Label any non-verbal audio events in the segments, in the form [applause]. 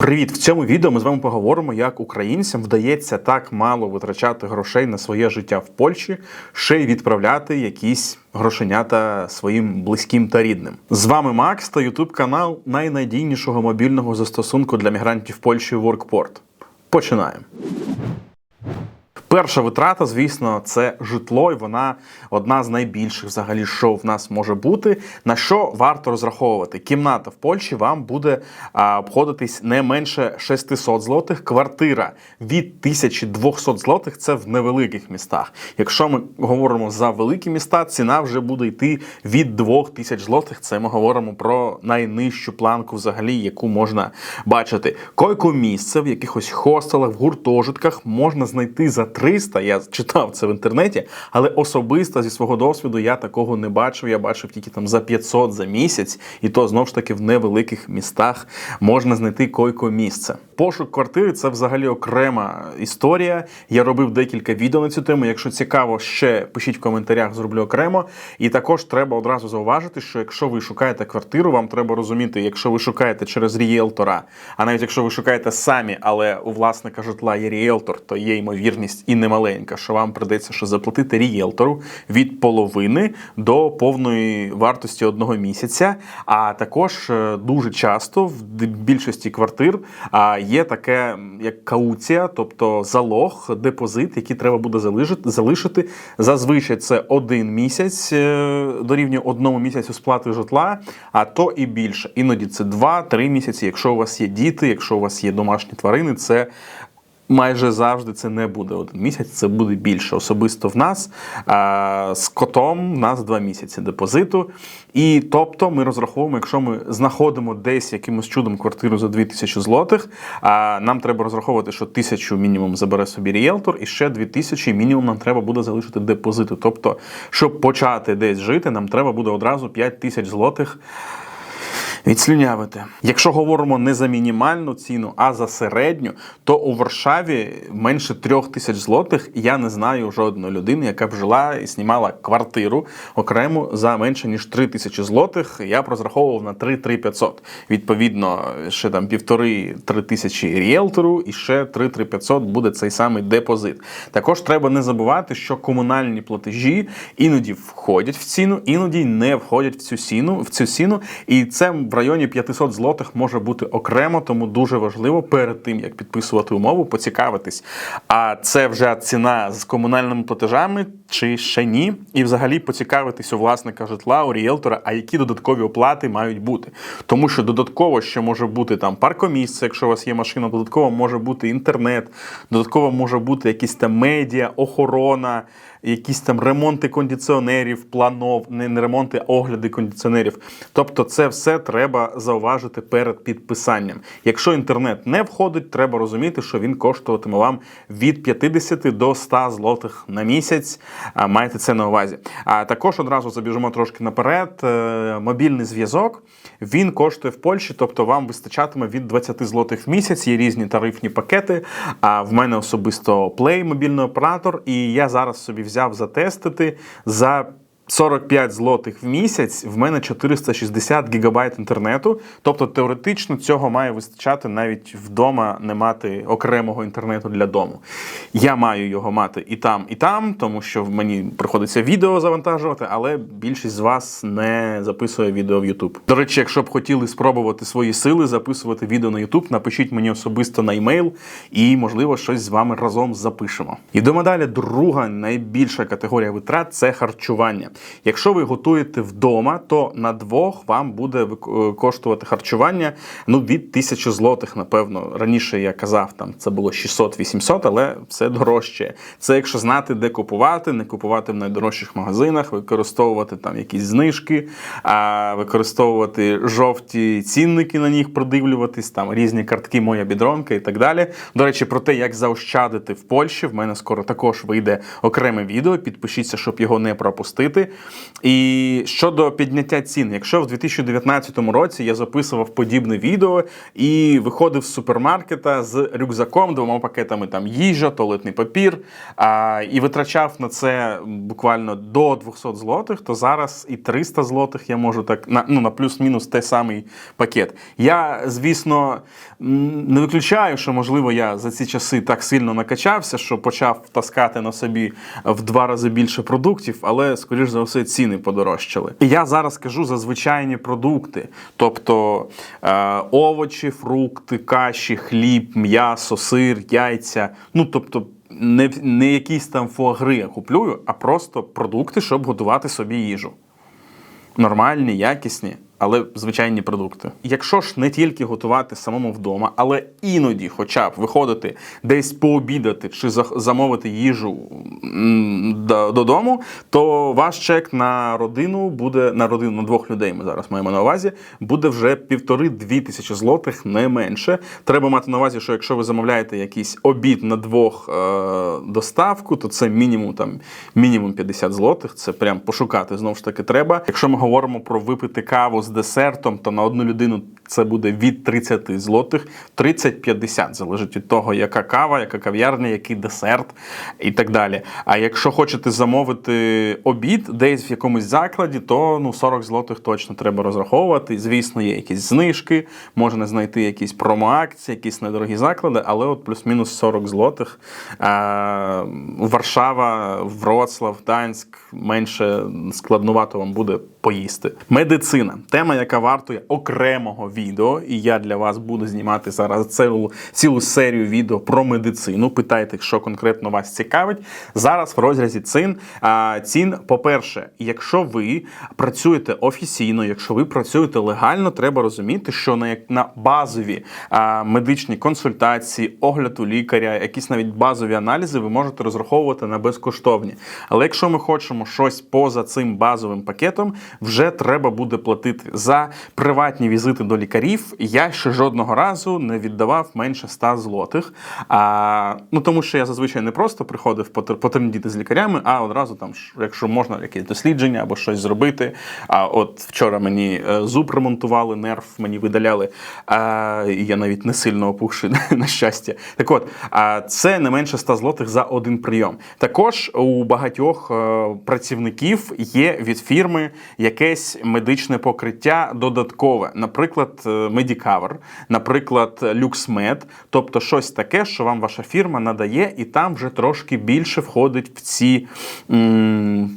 Привіт! В цьому відео ми з вами поговоримо, як українцям вдається так мало витрачати грошей на своє життя в Польщі, ще й відправляти якісь грошенята своїм близьким та рідним. З вами Макс та Ютуб канал найнадійнішого мобільного застосунку для мігрантів Польщі WorkPort. Починаємо. Перша витрата, звісно, це житло, і вона одна з найбільших взагалі, що в нас може бути. На що варто розраховувати? Кімната в Польщі вам буде а, обходитись не менше 600 злотих. Квартира від 1200 злотих це в невеликих містах. Якщо ми говоримо за великі міста, ціна вже буде йти від 2000 злотих. Це ми говоримо про найнижчу планку, взагалі, яку можна бачити. Койко місце в якихось хостелах, в гуртожитках можна знайти за 300, я читав це в інтернеті, але особисто зі свого досвіду я такого не бачив. Я бачив тільки там за 500 за місяць, і то знову ж таки в невеликих містах можна знайти койко місце. Пошук квартири це взагалі окрема історія. Я робив декілька відео на цю тему. Якщо цікаво, ще пишіть в коментарях, зроблю окремо. І також треба одразу зауважити, що якщо ви шукаєте квартиру, вам треба розуміти, якщо ви шукаєте через рієлтора, а навіть якщо ви шукаєте самі, але у власника житла є рієлтор, то є ймовірність і немаленька, що вам придеться ще заплатити рієлтору від половини до повної вартості одного місяця. А також е, дуже часто в більшості квартир є таке як кауція, тобто залог, депозит, який треба буде залишити. залишити. Зазвичай це один місяць е, дорівнює одному місяцю сплати житла, а то і більше. Іноді це 2-3 місяці. Якщо у вас є діти, якщо у вас є домашні тварини, це майже завжди це не буде один місяць, це буде більше. Особисто в нас з котом в нас два місяці депозиту. І тобто ми розраховуємо, якщо ми знаходимо десь якимось чудом квартиру за 2000 злотих, нам треба розраховувати, що тисячу мінімум забере собі рієлтор, і ще 2000 мінімум нам треба буде залишити депозиту. Тобто, щоб почати десь жити, нам треба буде одразу 5000 злотих відслюнявити. Якщо говоримо не за мінімальну ціну, а за середню, то у Варшаві менше трьох тисяч злотих я не знаю жодної людини, яка б жила і знімала квартиру окремо за менше ніж 3 тисячі злотих. Я розраховував на 3-3-500. Відповідно, ще там півтори-три тисячі ріелтору, і ще 3-3-500 буде цей самий депозит. Також треба не забувати, що комунальні платежі іноді входять в ціну, іноді не входять в цю ціну, в цю ціну. І це в районі 500 злотих може бути окремо, тому дуже важливо перед тим, як підписувати умову, поцікавитись. А це вже ціна з комунальними платежами чи ще ні? І взагалі поцікавитись у власника житла, у ріелтора, а які додаткові оплати мають бути. Тому що додатково ще може бути там паркомісце, якщо у вас є машина, додатково може бути інтернет, додатково може бути якісь там медіа, охорона якісь там ремонти кондиціонерів, планов, не, не ремонти, а огляди кондиціонерів. Тобто, це все треба зауважити перед підписанням. Якщо інтернет не входить, треба розуміти, що він коштуватиме вам від 50 до 100 злотих на місяць. А, Майте це на увазі. А також одразу забіжимо трошки наперед. Е, Мобільний зв'язок він коштує в Польщі, тобто вам вистачатиме від 20 злотих в місяць. Є різні тарифні пакети. А в мене особисто Play, мобільний оператор, і я зараз собі взяв затестити за. 45 злотих в місяць в мене 460 гігабайт інтернету. Тобто теоретично цього має вистачати навіть вдома не мати окремого інтернету для дому. Я маю його мати і там, і там, тому що в мені приходиться відео завантажувати, але більшість з вас не записує відео в YouTube. До речі, якщо б хотіли спробувати свої сили записувати відео на YouTube, напишіть мені особисто на емейл, і можливо щось з вами разом запишемо. Йдемо далі. Друга найбільша категорія витрат це харчування. Якщо ви готуєте вдома, то на двох вам буде е, коштувати харчування ну від тисячі злотих, напевно. Раніше я казав, там це було 600-800, але все дорожче. Це якщо знати, де купувати, не купувати в найдорожчих магазинах, використовувати там якісь знижки, а використовувати жовті цінники на них, продивлюватись, там різні картки, моя бідронка і так далі. До речі, про те, як заощадити в Польщі, в мене скоро також вийде окреме відео. Підпишіться, щоб його не пропустити. І щодо підняття цін, якщо в 2019 році я записував подібне відео і виходив з супермаркета з рюкзаком, двома пакетами там їжа, туалетний папір, а, і витрачав на це буквально до 200 злотих, то зараз і 300 злотих я можу так на ну на плюс-мінус той самий пакет. Я, звісно, не виключаю, що можливо я за ці часи так сильно накачався, що почав таскати на собі в два рази більше продуктів, але скоріш за все ціни подорожчали. І я зараз кажу за звичайні продукти, тобто е, овочі, фрукти, каші, хліб, м'ясо, сир, яйця. Ну тобто. Не, не якісь там фуагри я куплю, а просто продукти, щоб готувати собі їжу нормальні, якісні, але звичайні продукти. Якщо ж не тільки готувати самому вдома, але іноді, хоча б виходити десь пообідати чи за- замовити їжу додому, то ваш чек на родину буде на родину на двох людей. Ми зараз маємо на увазі, буде вже півтори-дві тисячі злотих, не менше. Треба мати на увазі, що якщо ви замовляєте якийсь обід на двох е, доставку, то це мінімум там мінімум 50 злотих. Це прям пошукати знову ж таки треба. Якщо ми говоримо про випити каву з десертом, то на одну людину це буде від 30 злотих, 30-50, залежить від того, яка кава, яка кав'ярня, який десерт і так далі. А якщо хочете замовити обід десь в якомусь закладі, то ну 40 злотих точно треба розраховувати. Звісно, є якісь знижки, можна знайти якісь промоакції, якісь недорогі заклади, але от плюс-мінус 40 злотих. А, Варшава, Вроцлав, Данськ менше складнувато вам буде поїсти. Медицина тема, яка вартує окремого відео, і я для вас буду знімати зараз цілу, цілу серію відео про медицину. Питайте, що конкретно вас цікавить. Зараз в розрізі цін. Цін, по-перше, якщо ви працюєте офіційно, якщо ви працюєте легально, треба розуміти, що на, на базові медичні консультації, огляд у лікаря, якісь навіть базові аналізи, ви можете розраховувати на безкоштовні. Але якщо ми хочемо щось поза цим базовим пакетом, вже треба буде платити за приватні візити до лікарів. Я ще жодного разу не віддавав менше 100 злотих. А, ну тому що я зазвичай не просто приходив потр- з лікарями, а одразу там, якщо можна, якесь дослідження або щось зробити. А от вчора мені е, зуб ремонтували, нерв мені видаляли. А, і я навіть не сильно опухший, [laughs] на щастя. Так от, а це не менше 100 злотих за один прийом. Також у багатьох е, працівників є від фірми якесь медичне покриття додаткове, наприклад, е, Medicover, наприклад, LuxMed, тобто щось таке, що вам ваша фірма надає, і там вже трошки більше входить в ці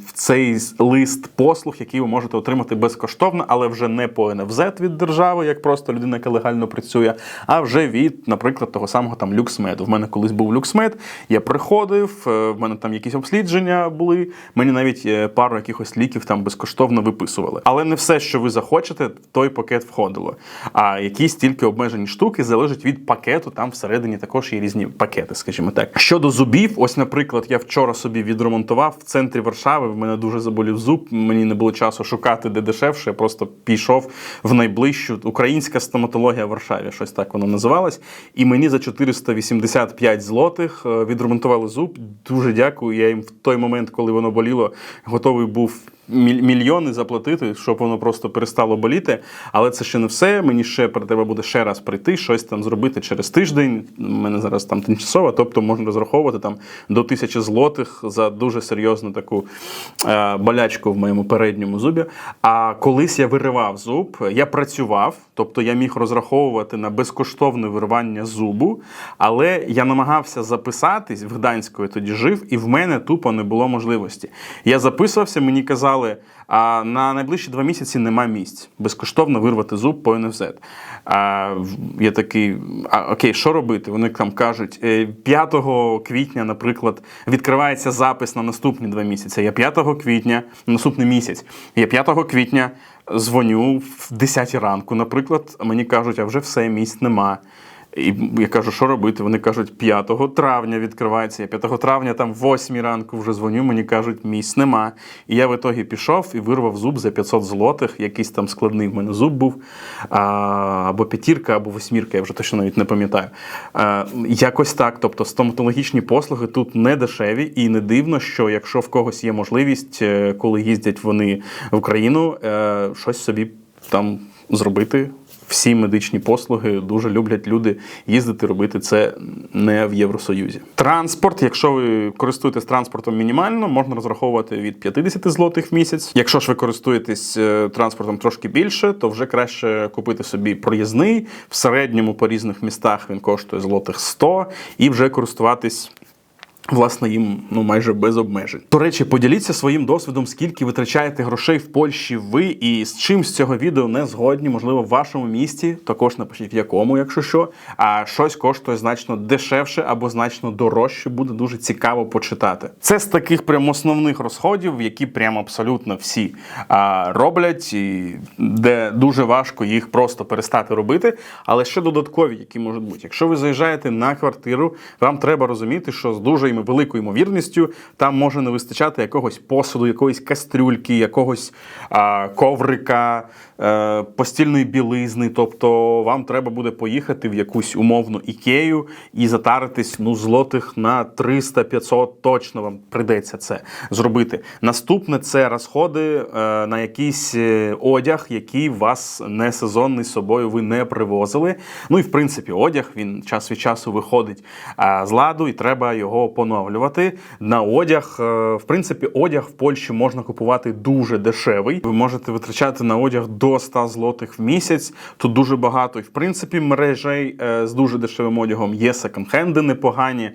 в цей лист послуг, який ви можете отримати безкоштовно, але вже не по НФЗ від держави, як просто людина, яка легально працює, а вже від, наприклад, того самого там LuxMed. В мене колись був LuxMed, я приходив, е, в мене там якісь обслідження були. Мені навіть е, пару якихось ліків там безкоштовно виписували. Але не все, що ви захочете, в той пакет входило. А якісь тільки обмежені штуки залежать від пакету. Там всередині також є різні пакети, скажімо так. Щодо зубів, ось, наприклад, я вчора собі відремонтував в центрі Варшави. В мене дуже заболів зуб. Мені не було часу шукати де дешевше. Я просто пішов в найближчу українська стоматологія в Варшаві. Щось так воно називалось. І мені за 485 злотих е, відремонтували зуб. Дуже дякую. Я їм в той момент, коли воно боліло, готовий був. Міль- Мільйони заплатити, щоб воно просто перестало боліти. Але це ще не все. Мені ще про тебе буде ще раз прийти, щось там зробити через тиждень. У мене зараз там тимчасово, тобто можна розраховувати там до тисячі злотих за дуже серйозну таку е, болячку в моєму передньому зубі. А колись я виривав зуб, я працював, тобто я міг розраховувати на безкоштовне виривання зубу, але я намагався записатись в Гданську, я тоді жив, і в мене тупо не було можливості. Я записувався, мені казали, а на найближчі два місяці нема місць. Безкоштовно вирвати зуб по НФЗ. А, я такий, а, окей, що робити? Вони там кажуть, «Е, 5 квітня, наприклад, відкривається запис на наступні два місяці. Я 5 квітня, наступний місяць. Я 5 квітня дзвоню в 10 ранку, наприклад, мені кажуть, а вже все, місць нема. І я кажу, що робити? Вони кажуть, 5 травня відкривається. Я 5 травня там в 8 ранку вже дзвоню, мені кажуть, місць нема. І я в ітогі пішов і вирвав зуб за 500 злотих. Якийсь там складний в мене зуб був. А, або п'ятірка, або восьмірка, я вже точно навіть не пам'ятаю. А, якось так. Тобто стоматологічні послуги тут не дешеві, і не дивно, що якщо в когось є можливість, е, коли їздять вони в Україну, е, щось собі там зробити. Всі медичні послуги дуже люблять люди їздити, робити це не в Євросоюзі. Транспорт, якщо ви користуєтесь транспортом мінімально, можна розраховувати від 50 злотих в місяць. Якщо ж ви користуєтесь е, транспортом трошки більше, то вже краще купити собі проїзний. В середньому по різних містах він коштує злотих 100 і вже користуватись. Власне, їм ну майже без обмежень. До речі, поділіться своїм досвідом, скільки витрачаєте грошей в Польщі ви, і з чим з цього відео не згодні, можливо, в вашому місті. Також напишіть в якому, якщо що. А щось коштує значно дешевше або значно дорожче. Буде дуже цікаво почитати. Це з таких прям основних розходів, які прям абсолютно всі а, роблять, і де дуже важко їх просто перестати робити. Але ще додаткові, які можуть бути. Якщо ви заїжджаєте на квартиру, вам треба розуміти, що з дуже йм- великою ймовірністю там може не вистачати якогось посуду, якоїсь кастрюльки, якогось а, коврика, е, постільної білизни. Тобто вам треба буде поїхати в якусь умовну ікею і затаритись ну, злотих на 300-500 точно вам прийдеться це зробити. Наступне це розходи е, на якийсь е, одяг, який вас не сезонний з собою ви не привозили. Ну і в принципі, одяг він час від часу виходить е, з ладу, і треба його поновлювати. На одяг, е, в принципі, одяг в Польщі можна купувати дуже дешевий. Ви можете витрачати на одяг до 100 злотих в місяць. Тут дуже багато. І в принципі, мережей е, з дуже дешевим одягом є секонд-хенди непогані.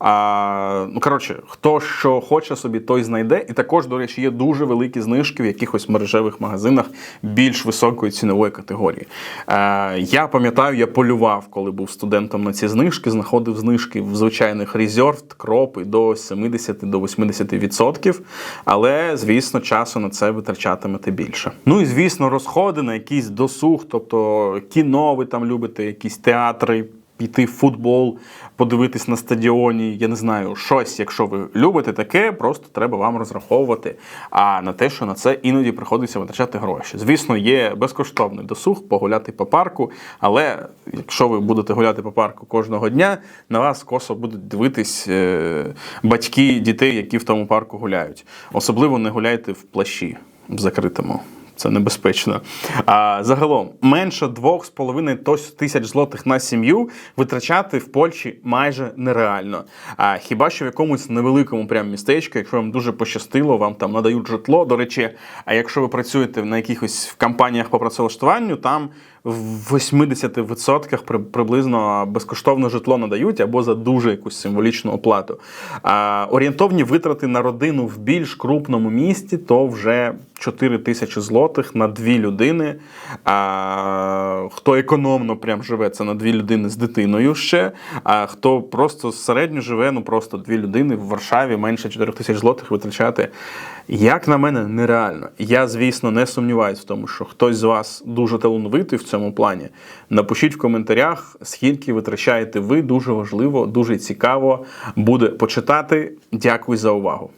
А, ну, коротше, хто що хоче собі, той знайде. І також, до речі, є дуже великі знижки в якихось мережевих магазинах більш високої цінової категорії. Е, я пам'ятаю, я полював, коли був студентом на ці знижки, знаходив знижки в звичайних резервд, кропи до 70 до 80%. Але, звісно, часу на це витрачатимете більше. Ну і звісно, розходи на якийсь досуг, тобто кіно ви там любите, якісь театри піти в футбол, подивитись на стадіоні, я не знаю, щось, якщо ви любите таке, просто треба вам розраховувати. А на те, що на це іноді приходиться витрачати гроші. Звісно, є безкоштовний досуг погуляти по парку, але якщо ви будете гуляти по парку кожного дня, на вас косо будуть дивитись е, батьки дітей, які в тому парку гуляють. Особливо не гуляйте в плащі в закритому. Це небезпечно. А загалом менше 2,5 тисяч злотих на сім'ю витрачати в Польщі майже нереально. А хіба що в якомусь невеликому прям містечку, якщо вам дуже пощастило, вам там надають житло. До речі, а якщо ви працюєте на якихось в компаніях по працевлаштуванню, там в 80% при- приблизно безкоштовне житло надають або за дуже якусь символічну оплату. А, орієнтовні витрати на родину в більш крупному місті то вже 4 тисячі злотих на дві людини. А, хто економно прям живе, це на дві людини з дитиною ще. А хто просто середньо живе, ну просто дві людини в Варшаві менше 4 тисяч злотих витрачати. Як на мене, нереально. Я, звісно, не сумніваюся в тому, що хтось з вас дуже талановитий в цьому плані. Напишіть в коментарях, скільки витрачаєте ви. Дуже важливо, дуже цікаво буде почитати. Дякую за увагу.